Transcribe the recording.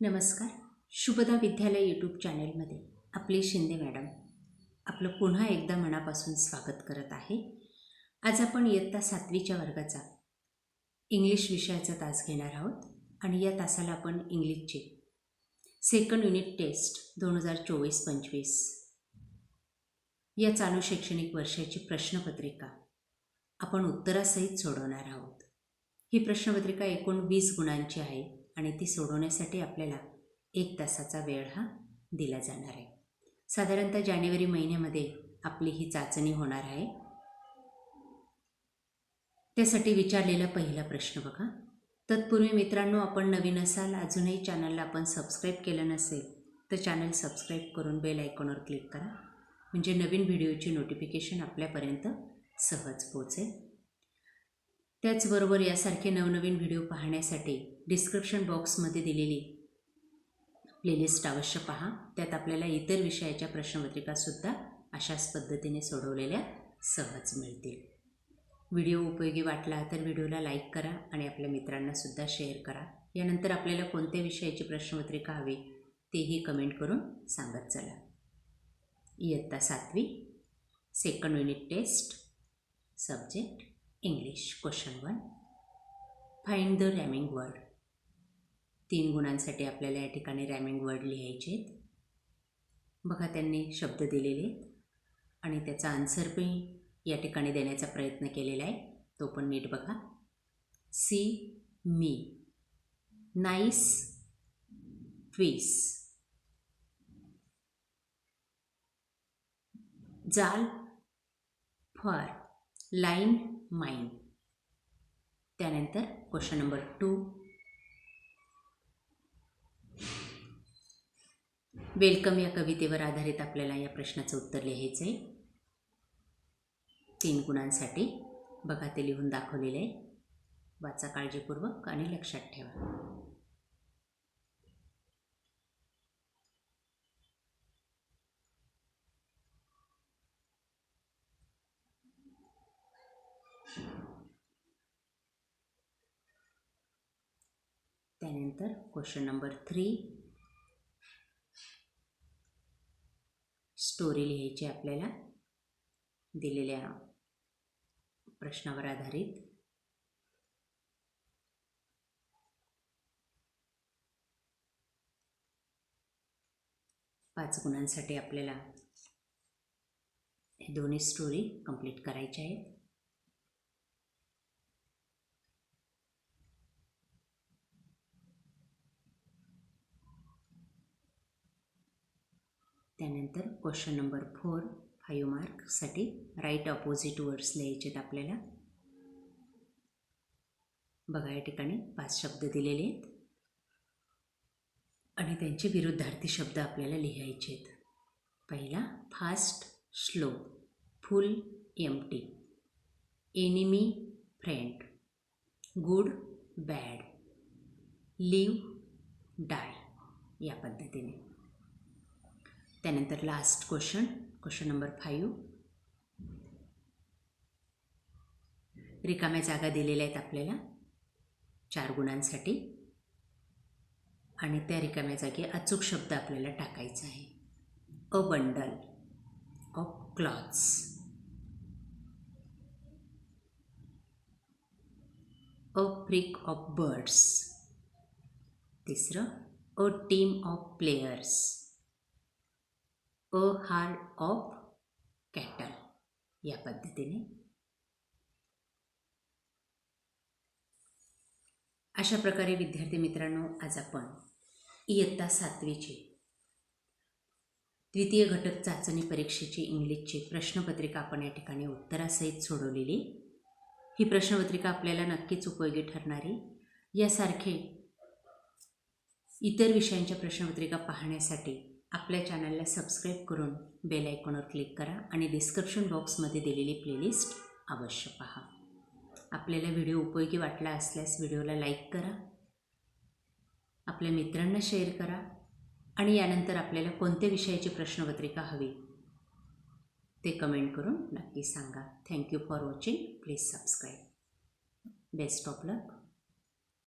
नमस्कार. शुभदा विद्यालय यूट्यूब चॅनेलमध्ये आपली शिंदे मॅडम. आपलं पुन्हा एकदा मनापासून स्वागत करत आहे. आज आपण इयत्ता सातवीच्या वर्गाचा इंग्लिश विषयाचा तास घेणार आहोत आणि या तासाला आपण इंग्लिशचे सेकंड युनिट टेस्ट दोन हजार चोवीस पंचवीस या चालू शैक्षणिक वर्षाची प्रश्नपत्रिका आपण उत्तरासहित सोडवणार आहोत. ही प्रश्नपत्रिका एकूण वीस गुणांची आहे. आणि ती सोडवण्यासाठी आपल्याला एक तासाचा वेळ हा दिला जाणार आहे. साधारणतः जानेवारी महिन्यामध्ये आपली ही चाचणी होणार आहे. त्यासाठी विचारलेला पहिला प्रश्न बघा. तत्पूर्वी मित्रांनो आपण नवीन असाल अजूनही चॅनलला आपण सबस्क्राईब केलं नसेल तर चॅनल सबस्क्राईब करून बेल आयकॉनवर क्लिक करा. म्हणजे नवीन व्हिडिओची नोटिफिकेशन आपल्यापर्यंत सहज पोचेल त्याचबरोबर यासारखे नवनवीन व्हिडिओ पाहण्यासाठी डिस्क्रिप्शन बॉक्समध्ये दिलेली प्लेलिस्ट अवश्य पहा. त्यात आपल्याला इतर विषयाच्या प्रश्नपत्रिकासुद्धा अशाच पद्धतीने सोडवलेल्या सहज मिळतील. व्हिडिओ उपयोगी वाटला तर व्हिडिओला लाईक करा आणि आपल्या मित्रांनासुद्धा शेअर करा. यानंतर आपल्याला कोणत्या विषयाची प्रश्नपत्रिका हवी तेही कमेंट करून सांगत चला. इयत्ता सातवी second unit test subject English question one find the rhyming word तीन गुणांसाठी आपल्याला या ठिकाणी रॅमिंग वर्ड लिहायचे आहेत. बघा त्यांनी शब्द दिलेले आहेत. आणि त्याचा आन्सर पण या ठिकाणी देण्याचा प्रयत्न केलेला आहे. तो पण नीट बघा. सी मी नाईस ट्वीस जाल फॉर. लाईन माइंड त्यानंतर क्वेश्चन नंबर टू वेलकम या कवितेवर आधारित आपल्याला या प्रश्नाचं उत्तर लिहायचं आहे. तीन गुणांसाठी बघा ते लिहून दाखवलेलं आहे. वाचा काळजीपूर्वक आणि लक्षात ठेवा. त्यानंतर क्वेश्चन नंबर थ्री. स्टोरी लिहायची आपल्याला दिलेल्या प्रश्नावर आधारित. पाच गुणांसाठी आपल्याला हे दोन्ही स्टोरी कंप्लीट करायच्या आहेत. त्यानंतर क्वेश्चन नंबर फोर फाईव्ह मार्कसाठी राईट ऑपोजिट वर्ड्स लिहायचे आहेत आपल्याला. बघा या ठिकाणी पाच शब्द दिलेले आहेत. आणि त्यांचे विरुद्धार्थी शब्द आपल्याला लिहायचे आहेत पहिला fast slow full empty enemy friend good bad live die या पद्धतीने. त्यानंतर last question question number five रिकाम्या जागा दिलेल्या आहेत आपल्याला. चार गुणांसाठी. आणि त्या रिकाम्या जागी अचूक शब्द आपल्याला टाकायचा आहे. A bundle of clothes a flock of birds तिसरं a team of players a herd of cattle या पद्धतीने. अशा प्रकारे विद्यार्थी मित्रांनो आज आपण इयत्ता सातवीची द्वितीय घटक चाचणी परीक्षेची इंग्लिशची प्रश्नपत्रिका आपण या ठिकाणी उत्तरासहित सोडवलेली. ही प्रश्नपत्रिका आपल्याला नक्कीच उपयोगी ठरणारी. यासारखे इतर विषयांच्या प्रश्नपत्रिका पाहण्यासाठी आपल्या चॅनलला सबस्क्राईब करून बेल आयकॉनवर क्लिक करा आणि डिस्क्रिप्शन बॉक्समध्ये दिलेली प्लेलिस्ट अवश्य पहा. आपल्याला व्हिडिओ उपयोगी वाटला असल्यास व्हिडिओला लाईक करा आपल्या मित्रांना शेअर करा आणि यानंतर आपल्याला कोणत्या विषयाची प्रश्नपत्रिका हवी ते कमेंट करून नक्की सांगा. Thank you for watching please subscribe best of luck